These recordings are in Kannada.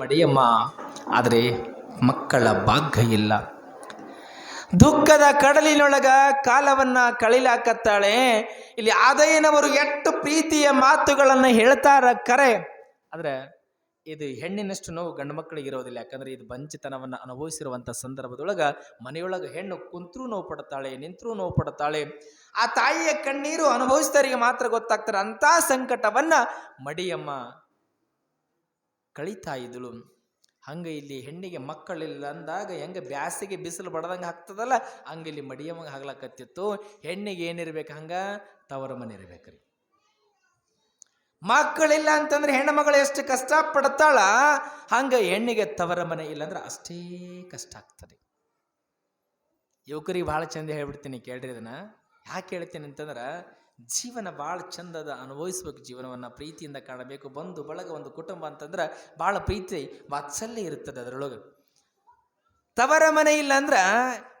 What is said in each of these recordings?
ಮಡಿಯಮ್ಮ, ಆದರೆ ಮಕ್ಕಳ ಭಾಗ್ಯ ಇಲ್ಲ ದುಃಖದ ಕಡಲಿನೊಳಗ ಕಾಲವನ್ನ ಕಳಿಲಾಕತ್ತಾಳೆ. ಇಲ್ಲಿ ಆದಯ್ಯನವರು ಎಷ್ಟು ಪ್ರೀತಿಯ ಮಾತುಗಳನ್ನು ಹೇಳ್ತಾರ ಕರೆ. ಆದ್ರೆ ಇದು ಹೆಣ್ಣಿನಷ್ಟು ನೋವು ಗಂಡು ಮಕ್ಕಳಿಗೆ ಇರೋದಿಲ್ಲ. ಯಾಕಂದ್ರೆ ಇದು ಬಂಚಿತನವನ್ನು ಅನುಭವಿಸಿರುವಂಥ ಸಂದರ್ಭದೊಳಗ ಮನೆಯೊಳಗೆ ಹೆಣ್ಣು ಕುಂತ್ರೂ ನೋವು ಪಡ್ತಾಳೆ, ನಿಂತರೂ ನೋವು ಪಡ್ತಾಳೆ. ಆ ತಾಯಿಯ ಕಣ್ಣೀರು ಅನುಭವಿಸಿದವರಿಗೆ ಮಾತ್ರ ಗೊತ್ತಾಗ್ತಾರೆ ಅಂತ ಸಂಕಟವನ್ನ ಮಡಿಯಮ್ಮ ಕಳೀತಾ ಇದ್ದಳು. ಹಂಗೆ ಇಲ್ಲಿ ಹೆಣ್ಣಿಗೆ ಮಕ್ಕಳಿಲ್ಲ ಅಂದಾಗ ಹೆಂಗೆ ಬ್ಯಾಸಿಗೆ ಬಿಸಿಲು ಬಡದಂಗೆ ಆಗ್ತದಲ್ಲ, ಹಂಗೆ ಇಲ್ಲಿ ಮಡಿಯಮ್ಮಗೆ ಆಗ್ಲಕತ್ತಿತ್ತು ಹೆಣ್ಣಿಗೆ ಏನಿರ್ಬೇಕು ಹಂಗ? ತವರ ಮನೆ ಇರ್ಬೇಕ್ರಿ ಮಕ್ಕಳಿಲ್ಲ ಅಂತಂದ್ರೆ ಹೆಣ್ಣು ಮಗಳು ಎಷ್ಟು ಕಷ್ಟ ಪಡ್ತಾಳ? ಹಂಗ ಹೆಣ್ಣಿಗೆ ತವರ ಮನೆ ಇಲ್ಲ ಅಂದ್ರೆ ಅಷ್ಟೇ ಕಷ್ಟ ಆಗ್ತದೆ. ಯುವಕರಿಗೆ ಭಾಳ ಚಂದ ಹೇಳ್ಬಿಡ್ತೀನಿ ಕೇಳ್ರಿ ಇದನ್ನ. ಯಾಕೆ ಹೇಳ್ತೀನಿ ಅಂತಂದ್ರೆ ಜೀವನ ಭಾಳ ಚಂದದ ಅನುಭವಿಸ್ಬೇಕು, ಜೀವನವನ್ನು ಪ್ರೀತಿಯಿಂದ ಕಾಣಬೇಕು. ಬಂದು ಬಳಗ ಒಂದು ಕುಟುಂಬ ಅಂತಂದ್ರೆ ಭಾಳ ಪ್ರೀತಿ ವಾತ್ಸಲ್ಯ ಇರ್ತದೆ ಅದರೊಳಗೆ. ತವರ ಮನೆ ಇಲ್ಲ ಅಂದ್ರೆ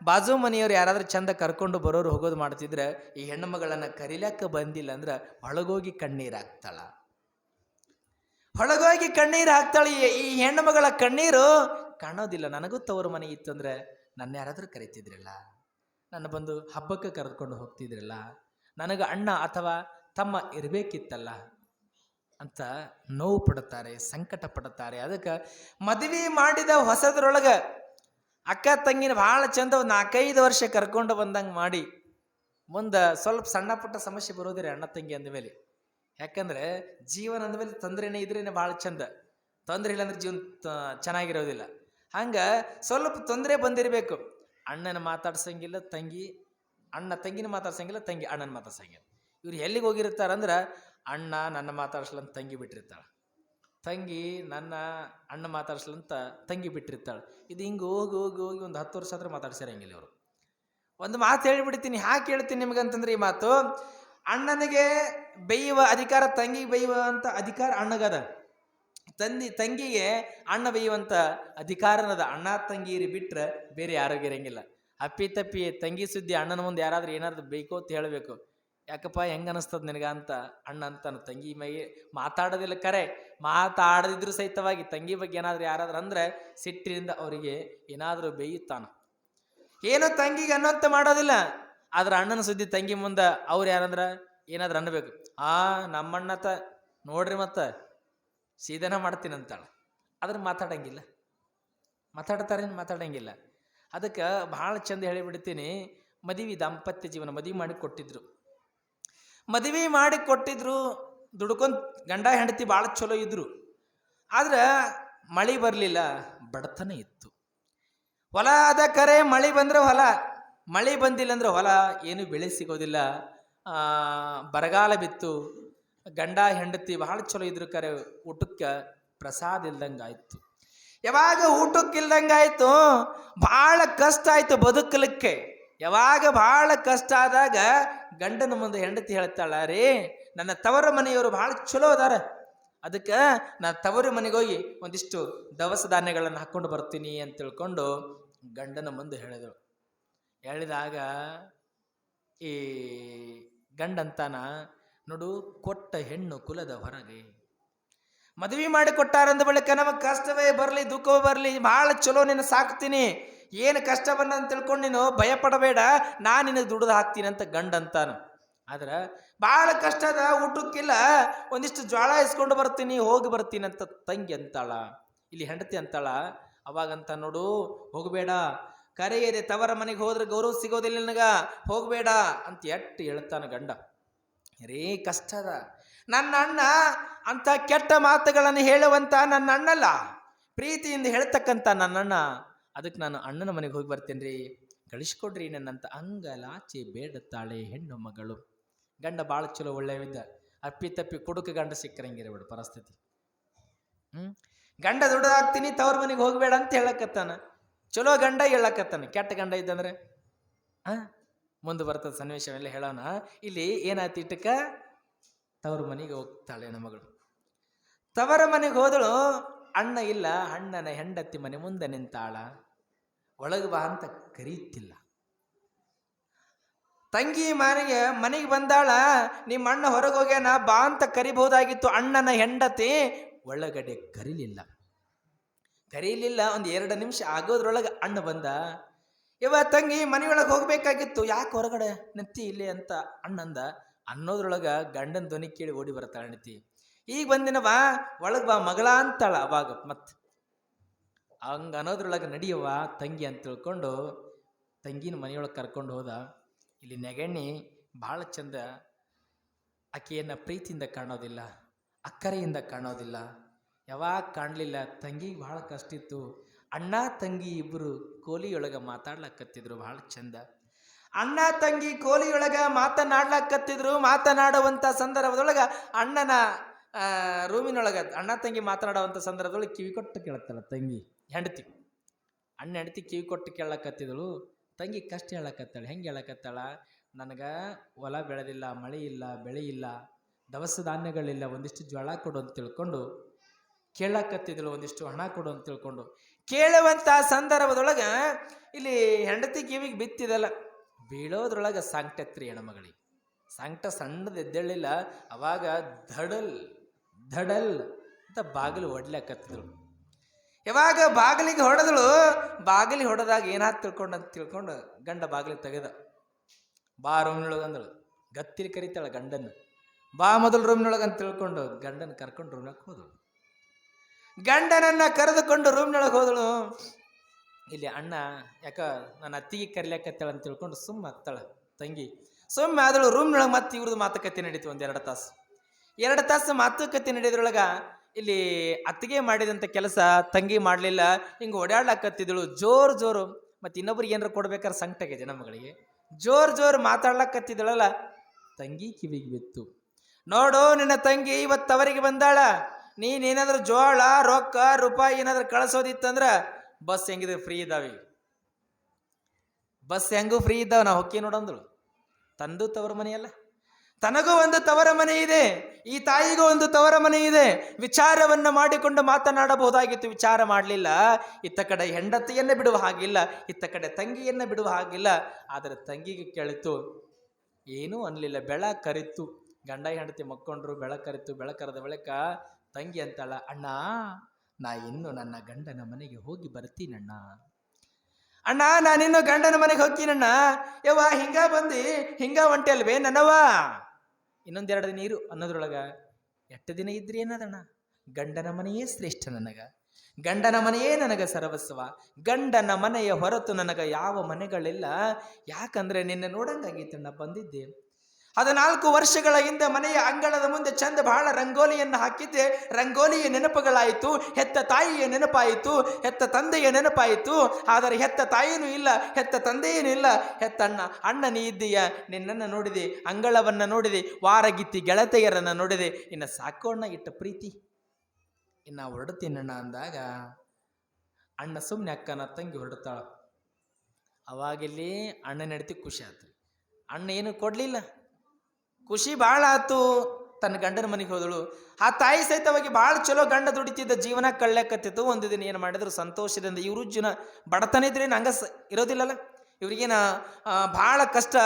ಬಾಜು ಮನೆಯವ್ರು ಯಾರಾದರೂ ಚಂದ ಕರ್ಕೊಂಡು ಬರೋರು ಹೋಗೋದು ಮಾಡ್ತಿದ್ರೆ ಈ ಹೆಣ್ಣು ಮಗಳನ್ನ ಕರಿಲಾಕ ಬಂದಿಲ್ಲ ಅಂದ್ರೆ ಒಳಗೋಗಿ ಕಣ್ಣೀರು ಹಾಕ್ತಾಳ. ಹೊಳಗೋಗಿ ಕಣ್ಣೀರು ಹಾಕ್ತಾಳೆ ಈ- ಹೆಣ್ಣು ಮಗಳ ಕಣ್ಣೀರು ಕಾಣೋದಿಲ್ಲ. ನನಗೂ ತವರ ಮನೆ ಇತ್ತಂದ್ರೆ ನನ್ನ ಯಾರಾದರೂ ಕರಿತಿದ್ರಲ್ಲ? ನನ್ನ ಬಂದು ಹಬ್ಬಕ್ಕೆ ಕರೆದುಕೊಂಡು ಹೋಗ್ತಿದ್ರಲ್ಲ? ನನಗೆ ಅಣ್ಣ ಅಥವಾ ತಮ್ಮ ಇರಬೇಕಿತ್ತಲ್ಲ ಅಂತ ನೋವು ಪಡುತ್ತಾರೆ, ಸಂಕಟ ಪಡುತ್ತಾರೆ. ಅದಕ್ಕೆ ಮದುವೆ ಮಾಡಿದ ಹೊಸದ್ರೊಳಗೆ ಅಕ್ಕ ತಂಗಿನ ಭಾಳ ಚಂದ ಒಂದು ನಾಲ್ಕೈದು ವರ್ಷ ಕರ್ಕೊಂಡು ಬಂದಂಗೆ ಮಾಡಿ, ಮುಂದೆ ಸ್ವಲ್ಪ ಸಣ್ಣ ಪುಟ್ಟ ಸಮಸ್ಯೆ ಬರೋದಿರಿ ಅಣ್ಣ ತಂಗಿ ಅಂದಮೇಲೆ ಯಾಕಂದ್ರೆ ಜೀವನ ಅಂದಮೇಲೆ ತೊಂದರೆನೇ ಇದ್ರೇನೆ ಭಾಳ ಚಂದ. ತೊಂದರೆ ಇಲ್ಲ ಅಂದ್ರೆ ಜೀವನ ಚೆನ್ನಾಗಿರೋದಿಲ್ಲ. ಹಂಗೆ ಸ್ವಲ್ಪ ತೊಂದರೆ ಬಂದಿರಬೇಕು. ಅಣ್ಣನ ಮಾತಾಡ್ಸಂಗಿಲ್ಲ, ತಂಗಿ ಅಣ್ಣ ತಂಗಿನ ಮಾತಾಡ್ಸಂಗಿಲ್ಲ, ತಂಗಿ ಅಣ್ಣನ ಮಾತಾಡ್ಸಂಗಿಲ್ಲ. ಇವ್ರು ಎಲ್ಲಿಗೆ ಹೋಗಿರ್ತಾರಂದ್ರೆ ಅಣ್ಣ ನನ್ನ ಮಾತಾಡ್ಸ್ಲಂತ ತಂಗಿ ಬಿಟ್ಟಿರ್ತಾಳೆ. ತಂಗಿ ನನ್ನ ಅಣ್ಣ ಮಾತಾಡ್ಸ್ಲಂತ ತಂಗಿ ಬಿಟ್ಟಿರ್ತಾಳೆ. ಇದು ಹಿಂಗೆ ಹೋಗಿ ಹೋಗಿ ಹೋಗಿ ಒಂದು ಹತ್ತು ವರ್ಷ ಆದ್ರೆ ಮಾತಾಡ್ಸಿರಂಗಿಲ್ಲ ಅವರು ಒಂದು ಮಾತು ಹೇಳಿಬಿಡ್ತೀನಿ ಯಾಕೆ ಹೇಳ್ತೀನಿ ನಿಮ್ಗಂತಂದ್ರೆ ಈ ಮಾತು, ಅಣ್ಣನಿಗೆ ಬೇಯುವ ಅಧಿಕಾರ ತಂಗಿಗೆ ಬೇಯುವಂಥ ಅಧಿಕಾರ ಅಣ್ಣಗದ. ತಂದಿ, ತಂಗಿಗೆ ಅಣ್ಣ ಬೈಯುವಂಥ ಅಧಿಕಾರನದ ಅಣ್ಣ, ತಂಗಿರಿ ಬಿಟ್ಟರೆ ಬೇರೆ ಯಾರಿಗೂ ಇರಂಗಿಲ್ಲ. ಅಪ್ಪಿ ತಪ್ಪಿ ತಂಗಿ ಸುದ್ದಿ ಅಣ್ಣನ ಮುಂದೆ ಯಾರಾದ್ರೂ ಏನಾದ್ರು ಬೇಕು ಅಂತ ಹೇಳಬೇಕು. ಯಾಕಪ್ಪ ಹೆಂಗ ಅನಿಸ್ತದ ನಿನಗ ಅಂತ ಅಣ್ಣ ಅಂತಾನು, ತಂಗಿ ಮೈ ಮಾತಾಡೋದಿಲ್ಲ ಕರೆ, ಮಾತಾಡದಿದ್ರು ಸಹಿತವಾಗಿ ತಂಗಿ ಬಗ್ಗೆ ಏನಾದ್ರು ಯಾರಾದ್ರೂ ಅಂದ್ರೆ ಸಿಟ್ಟಿನಿಂದ ಅವರಿಗೆ ಏನಾದರೂ ಬೇಯುತ್ತಾನ. ಏನು ತಂಗಿಗೆ ಅನ್ನೋಂತ ಮಾಡೋದಿಲ್ಲ. ಆದ್ರೆ ಅಣ್ಣನ ಸುದ್ದಿ ತಂಗಿ ಮುಂದೆ ಅವ್ರು ಯಾರಂದ್ರ ಏನಾದ್ರೂ ಅನ್ನಬೇಕು. ಆ, ನಮ್ಮಣ್ಣ ತ, ನೋಡ್ರಿ ಮತ್ತ, ಸೀದನ ಮಾಡ್ತೀನಂತಾಳ. ಆದ್ರೆ ಮಾತಾಡಂಗಿಲ್ಲ. ಮಾತಾಡ್ತಾರೇನು ಮಾತಾಡಂಗಿಲ್ಲ. ಅದಕ್ಕೆ ಭಾಳ ಚಂದ ಹೇಳಿಬಿಡ್ತೀನಿ. ಮದುವೆ ದಾಂಪತ್ಯ ಜೀವನ ಮದುವೆ ಮಾಡಿ ಕೊಟ್ಟಿದ್ರು. ಮದುವೆ ಮಾಡಿ ಕೊಟ್ಟಿದ್ರು ದುಡ್ಕೊಂತ ಗಂಡ ಹೆಂಡತಿ ಭಾಳ ಚಲೋ ಇದ್ರು. ಆದ್ರೆ ಮಳೆ ಬರಲಿಲ್ಲ, ಬಡತನ ಇತ್ತು. ಹೊಲ ಆದ ಕರೆ, ಮಳೆ ಬಂದ್ರೆ ಹೊಲ. ಮಳೆ ಬಂದಿಲ್ಲ ಅಂದ್ರೆ ಹೊಲ ಏನು ಬೆಳೆ ಸಿಗೋದಿಲ್ಲ. ಬರಗಾಲ ಬಿತ್ತು. ಗಂಡ ಹೆಂಡತಿ ಬಹಳ ಚಲೋ ಇದ್ರು ಕರೆ, ಊಟಕ್ಕೆ ಪ್ರಸಾದ ಇಲ್ದಂಗೆ ಆಯ್ತು ಯಾವಾಗ ಊಟಕ್ಕಿಲ್ದಂಗಾಯ್ತು? ಭಾಳ ಕಷ್ಟ ಆಯ್ತು ಬದುಕಲಿಕ್ಕೆ. ಯಾವಾಗ ಭಾಳ ಕಷ್ಟ ಆದಾಗ ಗಂಡನ ಮುಂದೆ ಹೆಂಡತಿ ಹೇಳ್ತಾಳ ರೀ ನನ್ನ ತವರ ಮನೆಯವರು ಭಾಳ ಚಲೋ ಅದಾರ. ಅದಕ್ಕೆ ನಾನು ತವರು ಮನೆಗೆ ಹೋಗಿ ಒಂದಿಷ್ಟು ದವಸ ಧಾನ್ಯಗಳನ್ನು ಹಾಕ್ಕೊಂಡು ಬರ್ತೀನಿ ಅಂತ ತಿಳ್ಕೊಂಡು ಗಂಡನ ಮುಂದೆ ಹೇಳಿದಳು. ಹೇಳಿದಾಗ, ಈ ಗಂಡಂತಾನ ನೋಡು, ಕೊಟ್ಟ ಹೆಣ್ಣು ಕುಲದ ಹೊರಗೆ ಮದುವೆ ಮಾಡಿ ಕೊಟ್ಟಾರಂದ ಬಳಿಕ ನಮಗೆ ಕಷ್ಟವೇ ಬರಲಿ, ದುಃಖವೇ ಬರಲಿ, ಭಾಳ ಚಲೋ ನಿನ್ನ ಸಾಕ್ತೀನಿ. ಏನು ಕಷ್ಟ ಬಂದ ಅಂತ ತಿಳ್ಕೊಂಡು ನೀನು ಭಯ ಪಡಬೇಡ ನಾನು ನಿನಗೆ ದುಡಿದು ಹಾಕ್ತೀನಿ ಅಂತ ಗಂಡ ಅಂತಾನು. ಆದ್ರೆ ಭಾಳ ಕಷ್ಟ ಅದ, ಊಟಕ್ಕಿಲ್ಲ, ಒಂದಿಷ್ಟು ಜ್ವಾಳ ಇಸ್ಕೊಂಡು ಬರ್ತೀನಿ, ಹೋಗಿ ಬರ್ತೀನಿ ಅಂತ ತಂಗಿ ಅಂತಾಳ. ಇಲ್ಲಿ ಹೆಂಡತಿ ಅಂತಾಳ, ಅವಾಗಂತ ನೋಡು, ಹೋಗಬೇಡ. ಕರೆಯದೆ ತವರ ಮನೆಗೆ ಹೋದ್ರೆ ಗೌರವ ಸಿಗೋದಿಲ್ಲ ನನಗ, ಹೋಗಬೇಡ ಅಂತ ಎಟ್ಟು ಹೇಳ್ತಾನೆ ಗಂಡ. ರೇ ಕಷ್ಟದ ನನ್ನ ಅಣ್ಣ ಅಂತ ಕೆಟ್ಟ ಮಾತುಗಳನ್ನು ಹೇಳುವಂತ ನನ್ನ ಅಣ್ಣಲ್ಲ ಪ್ರೀತಿಯಿಂದ ಹೇಳ್ತಕ್ಕಂಥ ನನ್ನ ಅಣ್ಣ ಅದಕ್ಕೆ ನಾನು ಅಣ್ಣನ ಮನೆಗೆ ಹೋಗಿ ಬರ್ತೇನೆ ರೀ ಗಳಿಸ್ಕೊಡ್ರಿ ನನ್ನಂತ ಅಂಗಲಾಚೆ ಬೇಡುತ್ತಾಳೆ ಹೆಣ್ಣು ಮಗಳು. ಗಂಡ ಭಾಳ ಚಲೋ ಒಳ್ಳೆಯವಿದ್ದ ಅಪ್ಪಿ ತಪ್ಪಿ ಕುಡುಕ ಗಂಡ ಸಿಕ್ಕರಂಗಿರ ಬಿಡು ಪರಿಸ್ಥಿತಿ. ಹ್ಮ್? ಗಂಡ ದೊಡ್ಡದಾಗ್ತೀನಿ, ತವ್ರ ಮನೆಗೆ ಹೋಗ್ಬೇಡ ಅಂತ ಹೇಳಕತ್ತಾನ. ಚಲೋ ಗಂಡ ಹೇಳಕತ್ತಾನ. ಕೆಟ್ಟ ಗಂಡ ಇದ್ದಂದ್ರೆ? ಹಾಂ ಮುಂದೆ ಬರ್ತದ ಸನ್ನಿವೇಶವೆಲ್ಲ ಹೇಳೋಣ. ಇಲ್ಲಿ ಏನಾಯ್ತು ಇಟ್ಟಕ್ಕ? ತವರು ಮನೆಗೆ ಹೋಗ್ತಾಳೆ ನನ್ನ ಮಗಳು. ತವರ ಮನೆಗೆ ಹೋದಳು, ಅಣ್ಣ ಇಲ್ಲ, ಅಣ್ಣನ ಹೆಂಡತಿ ಮನೆ ಮುಂದೆ ನಿಂತಾಳ. ಒಳಗೆ ಬಾ ಅಂತ ಕರೀತಿಲ್ಲ. ತಂಗಿ ಮನೆಗೆ ಮನೆಗೆ ಬಂದಾಳ, ನಿಮ್ಮ ಅಣ್ಣ ಹೊರಗೆ ಹೋಗ್ಯಾನ, ಬಾ ಅಂತ ಕರಿಬಹುದಾಗಿತ್ತು ಅಣ್ಣನ ಹೆಂಡತಿ. ಒಳಗಡೆ ಕರೀಲಿಲ್ಲ. ಕರೀಲಿಲ್ಲ, ಒಂದು ಎರಡು ನಿಮಿಷ ಆಗೋದ್ರೊಳಗೆ ಅಣ್ಣ ಬಂದ ಇವ ತಂಗಿ ಮನೆಯೊಳಗೆ ಹೋಗ್ಬೇಕಾಗಿತ್ತು, ಯಾಕೆ ಹೊರಗಡೆ ನೆತ್ತಿ ಇಲ್ಲಿ? ಅಂತ ಅಣ್ಣಂದ ಅನ್ನೋದ್ರೊಳಗ ಗಂಡನ ಧ್ವನಿ ಕೇಳಿ ಓಡಿ ಬರ್ತಾಳ ಹೆಂಡತಿ ಈಗ ಬಂದಿನ ಬಾ ಒಳಗೆ ಬಾ ಮಗಳ ಅಂತಾಳ ಅವಾಗ ಮತ್ತೆ ಹಂಗ ಅನ್ನೋದ್ರೊಳಗೆ ನಡಿಯವ ತಂಗಿ ಅಂತ ತಿಳ್ಕೊಂಡು ತಂಗಿನ ಮನೆಯೊಳಗೆ ಕರ್ಕೊಂಡು ಹೋದ. ಇಲ್ಲಿ ನೆಗಣ್ಣಿ ಭಾಳ ಚಂದ ಆಕೆಯನ್ನು ಪ್ರೀತಿಯಿಂದ ಕಾಣೋದಿಲ್ಲ, ಅಕ್ಕರೆಯಿಂದ ಕಾಣೋದಿಲ್ಲ. ಯಾವಾಗ ಕಾಣಲಿಲ್ಲ, ತಂಗಿಗೆ ಭಾಳ ಕಷ್ಟ ಇತ್ತು ಅಣ್ಣ, ತಂಗಿ ಇಬ್ಬರು ಕೋಲಿಯೊಳಗೆ ಮಾತಾಡ್ಲಕ್ಕತ್ತಿದ್ರು ಭಾಳ ಚಂದ. ಅಣ್ಣ ತಂಗಿ ಕೋಲಿಯೊಳಗ ಮಾತನಾಡ್ಲಕ್ಕತ್ತಿದ್ರು ಮಾತನಾಡುವಂಥ ಸಂದರ್ಭದೊಳಗ ಅಣ್ಣನ ರೂಮಿನೊಳಗ, ಅಣ್ಣ ತಂಗಿ ಮಾತನಾಡುವಂಥ ಸಂದರ್ಭದೊಳಗೆ ಕಿವಿ ಕೊಟ್ಟು ಕೇಳತ್ತಲ್ಲ ತಂಗಿ, ಹೆಂಡತಿ. ಅಣ್ಣ ಹೆಂಡತಿ ಕಿವಿ ಕೊಟ್ಟು ಕೇಳಕತ್ತಿದಳು ತಂಗಿ ಕಷ್ಟ ಹೇಳಕತ್ತಾಳೆ, ಹೆಂಗೆ ಹೇಳಕತ್ತಾಳ? ನನಗೆ ಹೊಲ ಬೆಳೆದಿಲ್ಲ, ಮಳೆ ಇಲ್ಲ, ಬೆಳೆ ಇಲ್ಲ, ದವಸ ಧಾನ್ಯಗಳಿಲ್ಲ, ಒಂದಿಷ್ಟು ಜ್ವಾಳ ಕೊಡು ಅಂತ ತಿಳ್ಕೊಂಡು ಕೇಳಕತ್ತಿದಳು ಒಂದಿಷ್ಟು ಹಣ ಕೊಡು ಅಂತ ತಿಳ್ಕೊಂಡು. ಕೇಳುವಂಥ ಸಂದರ್ಭದೊಳಗೆ ಇಲ್ಲಿ ಹೆಂಡತಿ ಕಿವಿಗೆ ಬಿತ್ತಿದಲ್ಲ. ಬೀಳೋದ್ರೊಳಗೆ ಸಾಂಕ್ಟತ್ರಿ ಹೆಣ್ಮಗಳಿಗೆ ಸಾಂಕ್ಟ ಸಣ್ಣದ ಎದ್ದೇಳಿಲ್ಲ, ಅವಾಗ ಧಡಲ್ ಧಡಲ್ ಅಂತ ಬಾಗಿಲು ಹೊಡ್ಲಕತ್ತಿದಳು ಯಾವಾಗ ಬಾಗಿಲಿಗೆ ಹೊಡೆದಳು ಬಾಗಿಲಿಗೆ ಹೊಡೆದಾಗ ಏನಾದ್ ತಿಳ್ಕೊಂಡು ಅಂತ ತಿಳ್ಕೊಂಡು ಗಂಡ ಬಾಗಿಲಿಗೆ ತೆಗೆದ. ಬಾ ರೂಮ್ನೊಳಗೆ ಅಂದಳು. ಗತ್ತಿರಿ ಕರಿತಾಳ ಗಂಡನ ಬಾ ಮೊದಲು ರೂಮ್ನೊಳಗೆ ಅಂತ ತಿಳ್ಕೊಂಡು ಗಂಡನ ಕರ್ಕೊಂಡು ರೂಮ್ನಾಗ ಹೋದಳು. ಗಂಡನನ್ನ ಕರೆದುಕೊಂಡು ರೂಮ್ನೊಳಗೆ ಹೋದಳು. ಇಲ್ಲಿ ಅಣ್ಣ, ಯಾಕ, ನನ್ನ ಅತ್ತಿಗೆ ಕರಿಲಾಕತ್ತಾಳ ಅಂತ ತಿಳ್ಕೊಂಡು ಸುಮ್ಮ ಹತ್ತಾಳ. ತಂಗಿ, ಸುಮ್ಮ ಆದಳು ರೂಮ್ನೊಳಗೆ ಮತ್ತೆ ಇವ್ರದ್ದು ಮಾತುಕತೆ ನಡೀತು ಒಂದು ಎರಡು ತಾಸು. ಎರಡು ತಾಸು ಮಾತುಕತೆ ನಡೆಯೋದ್ರೊಳಗ ಇಲ್ಲಿ ಅತ್ತಿಗೆ ಮಾಡಿದಂಥ ಕೆಲಸ ತಂಗಿ ಮಾಡಲಿಲ್ಲ, ಹಿಂಗೆ ಓಡಾಡ್ಲಾಕತ್ತಿದಳು ಜೋರು ಜೋರು, ಮತ್ತು ಇನ್ನೊಬ್ರಿಗೆ ಏನಾರು ಕೊಡ್ಬೇಕಾದ್ರೆ ಸಂಕಟ ಜನ ಮಗಳಿಗೆ ಜೋರು ಜೋರು ಮಾತಾಡ್ಲಕತ್ತಿದಳಲ್ಲ ತಂಗಿ ಕಿವಿಗೆ ಬಿತ್ತು. ನೋಡು ನಿನ್ನ ತಂಗಿ, ಇವತ್ತು ಅವರಿಗೆ ಬಂದಾಳ. ನೀನೇನಾದ್ರೂ ಜೋಳ, ರೊಕ್ಕ, ರೂಪಾಯಿ ಏನಾದರೂ ಕಳಿಸೋದಿತ್ತಂದ್ರ ಬಸ್ ಹೆಂಗಿದೆ? ಫ್ರೀ ಇದಾವೆ ಬಸ್ ಹೆಂಗೂ ಫ್ರೀ ಇದ್ದಾವೆ. ನಾ ಹೊಕ್ಕಿ ನೋಡಂದಳು ತಂದು ತವರ ಮನೆಯಲ್ಲ ತನಗೂ ಒಂದು ತವರ ಮನೆ ಇದೆ. ಈ ತಾಯಿಗೂ ಒಂದು ತವರ ಮನೆ ಇದೆ. ವಿಚಾರವನ್ನು ಮಾಡಿಕೊಂಡು ಮಾತನಾಡಬಹುದಾಗಿತ್ತು. ವಿಚಾರ ಮಾಡಲಿಲ್ಲ. ಇತ್ತ ಕಡೆ ಹೆಂಡತಿಯನ್ನು ಬಿಡುವ ಹಾಗಿಲ್ಲ. ಇತ್ತ ಕಡೆ ತಂಗಿಯನ್ನು ಬಿಡುವ ಹಾಗಿಲ್ಲ. ಆದರೆ ತಂಗಿಗೆ ಕೇಳಿತು, ಏನೂ ಅನ್ನಲಿಲ್ಲ ಬೆಳ ಕರಿತು. ಗಂಡ ಹೆಂಡತಿ ಮಕ್ಕೊಂಡ್ರು ಬೆಳಕರಿತು ಬೆಳಕರದ ಬಳಿಕ ತಂಗಿ ಅಂತಾಳ, ಅಣ್ಣ ನಾ ಇನ್ನು ನನ್ನ ಗಂಡನ ಮನೆಗೆ ಹೋಗಿ ಬರ್ತೀನಣ್ಣ. ಅಣ್ಣ ನಾನಿನ್ನು ಗಂಡನ ಮನೆಗೆ ಹೋಗ್ತೀನಣ್ಣ. ಯವ್ವ, ಹಿಂಗ ಬಂದು, ಹಿಂಗ ಹೊಂಟೆ ಅಲ್ವೇ ನನ್ನವ್ವ? ಇನ್ನೊಂದೆರಡು ದಿನ ಅನ್ನೋದ್ರೊಳಗ. ಎಷ್ಟು ದಿನ ಇದ್ರಿ ಏನದಣ್ಣ ಗಂಡನ ಮನೆಯೇ ಶ್ರೇಷ್ಠ ನನಗ. ಗಂಡನ ಮನೆಯೇ ನನಗ ಸರ್ವಸ್ವ. ಗಂಡನ ಮನೆಯ ಹೊರತು ನನಗ ಯಾವ ಮನೆಗಳಿಲ್ಲ. ಯಾಕಂದ್ರೆ ನಿನ್ನೆ ನೋಡಂಗಾಗಿತ್ತಣ್ಣ, ಬಂದಿದ್ದೆ. ಹದಿನಾಲ್ಕು ವರ್ಷಗಳ ಹಿಂದೆ ಮನೆಯ ಅಂಗಳದ ಮುಂದೆ ಚಂದ ಬಹಳ ರಂಗೋಲಿಯನ್ನು ಹಾಕಿದ್ದೆ. ರಂಗೋಲಿಯ ನೆನಪುಗಳಾಯಿತು, ಹೆತ್ತ ತಾಯಿಯ ನೆನಪಾಯಿತು, ಹೆತ್ತ ತಂದೆಯ ನೆನಪಾಯಿತು. ಆದರೆ ಹೆತ್ತ ತಾಯಿನೂ ಇಲ್ಲ, ಹೆತ್ತ ತಂದೆಯೂ ಇಲ್ಲ. ಹೆತ್ತ ಅಣ್ಣ ಅಣ್ಣ ನೀ ಇದ್ದೀಯ? ನಿನ್ನನ್ನು ನೋಡಿದೆ, ಅಂಗಳವನ್ನು ನೋಡಿದೆ, ವಾರಗಿತ್ತಿ ಗೆಳತೆಯರನ್ನು ನೋಡಿದೆ. ಇನ್ನು ಸಾಕೋಣ ಇಟ್ಟ ಪ್ರೀತಿ. ಇನ್ನು ಹೊರಡ್ತೀನಣ್ಣ ಅಂದಾಗ, ಅಣ್ಣ ಸುಮ್ಮನೆ ಅಕ್ಕನ ತಂಗಿ ಹೊರಡ್ತಾಳ. ಅವಾಗಿಲ್ಲಿ ಅಣ್ಣನ ಹೆಡ್ತಿ ಖುಷಿ ಆಯ್ತು ಅಣ್ಣ ಏನು ಕೊಡಲಿಲ್ಲ. ಖುಷಿ ಭಾಳ ಆತು. ತನ್ನ ಗಂಡನ ಮನೆಗೆ ಹೋದಳು. ಆ ತಾಯಿ ಸಹಿತವಾಗಿ ಭಾಳ ಚಲೋ ಗಂಡ ದುಡಿತಿದ್ದ ಜೀವನ ಕಳ್ಳೆಕತ್ತಿತ್ತು ಒಂದು ದಿನ ಏನು ಮಾಡಿದ್ರು? ಸಂತೋಷದಿಂದ ಇವರು ಜನ ಬಡತನ ಇದ್ರೆ, ನಂಗ ಇರೋದಿಲ್ಲಲ್ಲ. ಇವ್ರಿಗೇನ ಭಾಳ ಕಷ್ಟ,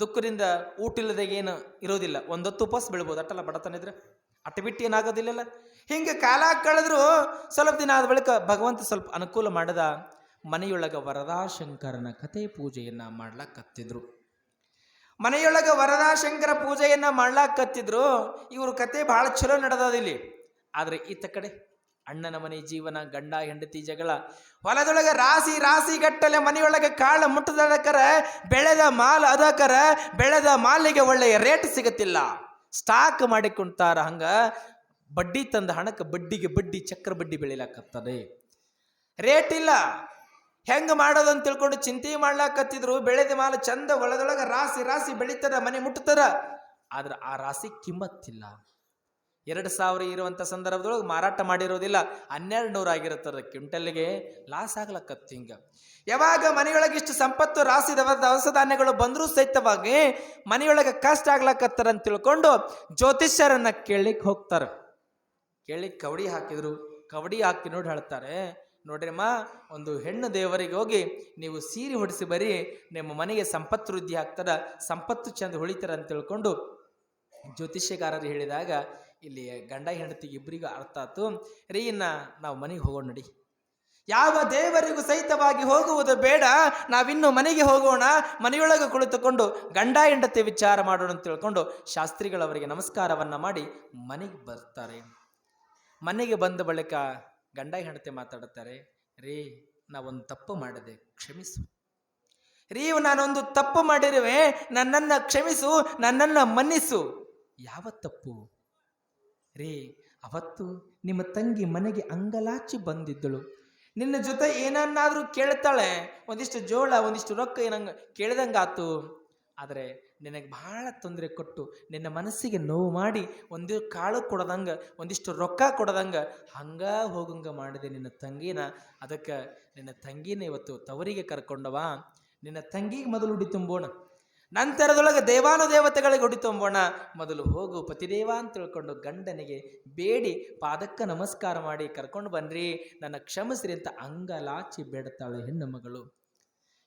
ದುಃಖದಿಂದ ಊಟ ಏನು ಇರೋದಿಲ್ಲ. ಒಂದೊತ್ತು ಉಪವಾಸ ಬೀಳ್ಬೋದು. ಅಟ್ಟಲ್ಲ, ಬಡತನ ಇದ್ರೆ ಅಟ್ಟ ಬಿಟ್ಟು ಏನಾಗೋದಿಲ್ಲಲ್ಲ ಹಿಂಗೆ ಕಾಲ ಕಳೆದ್ರು ಸ್ವಲ್ಪ ದಿನ ಆದ ಬಳಿಕ ಭಗವಂತ ಸ್ವಲ್ಪ ಅನುಕೂಲ ಮಾಡದ ಮನೆಯೊಳಗ ವರದಾಶಂಕರನ ಕಥೆ ಪೂಜೆಯನ್ನ ಮಾಡ್ಲಕ್ಕತ್ತಿದ್ರು ಮನೆಯೊಳಗ ವರದಾಶಂಕರ ಪೂಜೆಯನ್ನು ಮಾಡ್ಲಾಕತ್ತಿದ್ರು. ಇವರು ಕತೆ ಭಾಳ ಚಲೋ ನಡೆದದಿಲ್ಲಿ ಆದ್ರೆ ಈತ ಕಡೆ ಅಣ್ಣನ ಮನೆ ಜೀವನ, ಗಂಡ, ಹೆಂಡತಿ ಜಗಳ. ಹೊಲದೊಳಗೆ ರಾಸಿ ರಾಸಿ ಗಟ್ಟಲೆ ಮನೆಯೊಳಗೆ ಕಾಳ ಮುಟ್ಟದಕರ ಬೆಳೆದ ಮಾಲ್ ಅದಕರ ಬೆಳೆದ ಮಾಲಿಗೆ ಒಳ್ಳೆಯ ರೇಟ್ ಸಿಗತ್ತಿಲ್ಲ. ಸ್ಟಾಕ್ ಮಾಡಿಕೊಂತಾರ ಹಂಗ ಬಡ್ಡಿ ತಂದ ಹಣಕ್ಕೆ ಬಡ್ಡಿಗೆ ಬಡ್ಡಿ ಚಕ್ರ ಬಡ್ಡಿ ಬೆಳಿಲಾಕತ್ತದೆ. ರೇಟ್ ಇಲ್ಲ. ಹೆಂಗೆ ಮಾಡೋದಂತ ತಿಳ್ಕೊಂಡು ಚಿಂತೆ ಮಾಡ್ಲಾಕತ್ತಿದ್ರು. ಬೆಳೆದ ಮಾಲ ಚಂದ ಒಳದೊಳಗೆ ರಾಸಿ ರಾಸಿ ಬೆಳೀತದ, ಮನೆ ಮುಟ್ಟತದ ಆದ್ರೆ ಆ ರಾಸಿ ಕಿಮ್ಮತ್ತಿಲ್ಲ. ಎರಡು ಸಾವಿರ ಇರುವಂಥ ಸಂದರ್ಭದೊಳಗೆ ಮಾರಾಟ ಮಾಡಿರೋದಿಲ್ಲ. ಹನ್ನೆರಡು ನೂರು ಆಗಿರುತ್ತದೆ ಕ್ವಿಂಟಲ್ಗೆ. ಲಾಸ್ ಆಗ್ಲಕ್ಕತ್ತು ಹಿಂಗೆ. ಯಾವಾಗ ಮನೆಯೊಳಗೆ ಇಷ್ಟು ಸಂಪತ್ತು ರಾಸಿ ದವಸ ಧಾನ್ಯಗಳು ಬಂದರೂ ಸಹಿತವಾಗಿ ಮನೆಯೊಳಗೆ ಕಷ್ಟ ಆಗ್ಲಕ್ಕತ್ತಾರ ಅಂತ ತಿಳ್ಕೊಂಡು ಜ್ಯೋತಿಷ್ಯರನ್ನ ಕೇಳಿಕ್ ಹೋಗ್ತಾರೆ. ಕೇಳಿ ಕವಡಿ ಹಾಕಿದ್ರು. ಕವಡಿ ಹಾಕಿ ನೋಡಿ ಹೇಳ್ತಾರೆ ನೋಡ್ರಿಮ್ಮ ಒಂದು ಹೆಣ್ಣು ದೇವರಿಗೆ ಹೋಗಿ ನೀವು ಸೀರೆ ಹೊಡಿಸಿ ಬರೀ, ನಿಮ್ಮ ಮನೆಗೆ ಸಂಪತ್ತು ವೃದ್ಧಿ ಆಗ್ತದ, ಸಂಪತ್ತು ಚಂದ ಹೊಳಿತಾರ ಅಂತ ತಿಳ್ಕೊಂಡು ಜ್ಯೋತಿಷ್ಯಗಾರರು ಹೇಳಿದಾಗ, ಇಲ್ಲಿ ಗಂಡ ಹೆಂಡತಿ ಇಬ್ಬರಿಗೂ ಅರ್ಥ ಆಯ್ತು, ರೀ ಇನ್ನ ನಾವು ಮನೆಗೆ ಹೋಗೋಣ ನಡಿ. ಯಾವ ದೇವರಿಗೂ ಸಹಿತವಾಗಿ ಹೋಗುವುದು ಬೇಡ, ನಾವಿನ್ನು ಮನೆಗೆ ಹೋಗೋಣ, ಮನೆಯೊಳಗೆ ಕುಳಿತುಕೊಂಡು ಗಂಡ ಹೆಂಡತಿ ವಿಚಾರ ಮಾಡೋಣ ಅಂತ ತಿಳ್ಕೊಂಡು ಶಾಸ್ತ್ರಿಗಳವರಿಗೆ ನಮಸ್ಕಾರವನ್ನು ಮಾಡಿ ಮನೆಗೆ ಬರ್ತಾರೆ. ಮನೆಗೆ ಬಂದ ಬಳಿಕ ಗಂಡ ಹೆಂಡತಿ ಮಾತಾಡುತ್ತಾರೆ, ರೀ, ನಾವೊಂದು ತಪ್ಪು ಮಾಡಿದೆ, ಕ್ಷಮಿಸು. ರೀ, ನಾನೊಂದು ತಪ್ಪು ಮಾಡಿರುವೆ, ನನ್ನನ್ನು ಕ್ಷಮಿಸು, ನನ್ನನ್ನು ಮನ್ನಿಸು. ಯಾವ ತಪ್ಪು? ರೀ, ಅವತ್ತು ನಿಮ್ಮ ತಂಗಿ ಮನೆಗೆ ಅಂಗಲಾಚಿ ಬಂದಿದ್ದಳು. ನಿನ್ನ ಜೊತೆ ಏನನ್ನಾದರೂ ಕೇಳ್ತಾಳೆ, ಒಂದಿಷ್ಟು ಜೋಳ, ಒಂದಿಷ್ಟು ರೊಕ್ಕ ಏನಂಗ ಕೇಳ್ದಂಗಾತು. ಆದರೆ ನಿನಗೆ ಭಾಳ ತೊಂದರೆ ಕೊಟ್ಟು ನಿನ್ನ ಮನಸ್ಸಿಗೆ ನೋವು ಮಾಡಿ ಒಂದು ಕಾಳು ಕೊಡದಂಗೆ, ಒಂದಿಷ್ಟು ರೊಕ್ಕ ಕೊಡದಂಗೆ, ಹಂಗ ಹೋಗಂಗ ಮಾಡಿದೆ ನಿನ್ನ ತಂಗಿನ. ಅದಕ್ಕೆ ನಿನ್ನ ತಂಗಿನ ಇವತ್ತು ತವರಿಗೆ ಕರ್ಕೊಂಡವ ನಿನ್ನ ತಂಗಿಗೆ ಮೊದಲು ಉಡಿ ತುಂಬೋಣ. ನಂತರದೊಳಗೆ ದೇವಾನು ದೇವತೆಗಳಿಗೆ ಉಡಿ ತುಂಬೋಣ. ಮೊದಲು ಹೋಗು ಪತಿದೇವ ಅಂತ ತಿಳ್ಕೊಂಡು ಗಂಡನಿಗೆ ಬೇಡಿ, ಪಾದಕ್ಕೆ ನಮಸ್ಕಾರ ಮಾಡಿ ಕರ್ಕೊಂಡು ಬನ್ರಿ. ನನ್ನ ಕ್ಷಮಿಸ್ರಿ ಅಂತ ಅಂಗಲಾಚಿ ಬೇಡ್ತಾಳೆ ಹೆಣ್ಣು ಮಗಳು.